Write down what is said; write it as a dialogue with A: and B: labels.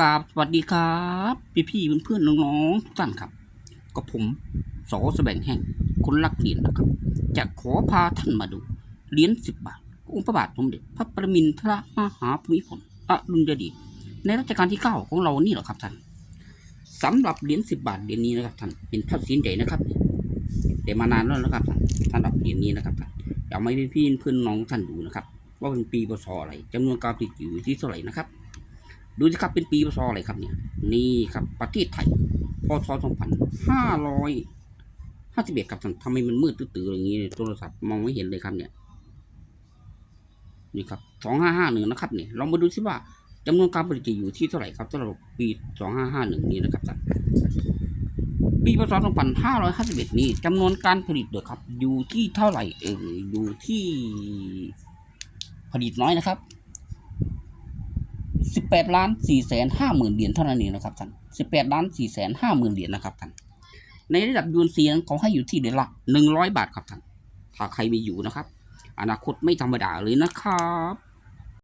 A: กราบสวัสดีครับ พี่พี่เพื่อนๆน้องๆทุกท่านครับ ก็ผมสอแสวงแห่งคนรักเหรียญนะครับ จะขอพาท่านมาดูเหรียญสิบบาทองค์พระบาทสมเด็จพระประมินทรมหาภูมิพลอดุลยเดชในรัชกาลที่เก้าของเรานี่หละครับท่านสำหรับเหรียญสิบบาทเหรียญนี้นะครับท่านเป็นพระสินใหญ่นะครับเดี๋ยวมานานแล้วนะครับท่านสำหรับเหรียญนี้นะครับท่านอยากให้พี่พี่เพื่อนน้องท่านดูนะครับ ว่าเป็นปีพศอะไรจำนวนการผลิตอยู่ที่เท่าไหร่นะครับ ดูสิครับเป็นปีพศอะไรครับเนี่ย นี่ครับประเทศไทยพศสองพันห้าร้อยห้าสิบเอ็ดครับท่านทำไมมันมืดตื้อๆอย่างนี้โทรศัพท์มองไม่เห็นเลยครับเนี่ย นี่ครับสองห้าห้าหนึ่งนะครับเนี่ยเรามาดูสิว่าจำนวนการผลิตอยู่ที่เท่าไหร่ครับสำหรับปีสองห้าห้าหนึ่งนี้นะครับท่านปีพศสองพันห้าร้อยห้าสิบเอ็ดนี้จำนวนการผลิตเด้อครับ อยู่ที่เท่าไหร่เอออยู่ที่ผลิตน้อยนะครับ สิบแปดล้านสี่แสนห้าหมื่นเหรียญเท่านั้นเองนะครับท่านสิบแปดล้านสี่แสนห้าหมื่นเหรียญนะครับท่านในระดับยูนซีนั้นเขาให้อยู่ที่เดือนละหนึ่งร้อยบาทครับท่านถ้าใครมีอยู่นะครับ อนาคตไม่ธรรมดาเลยนะครับ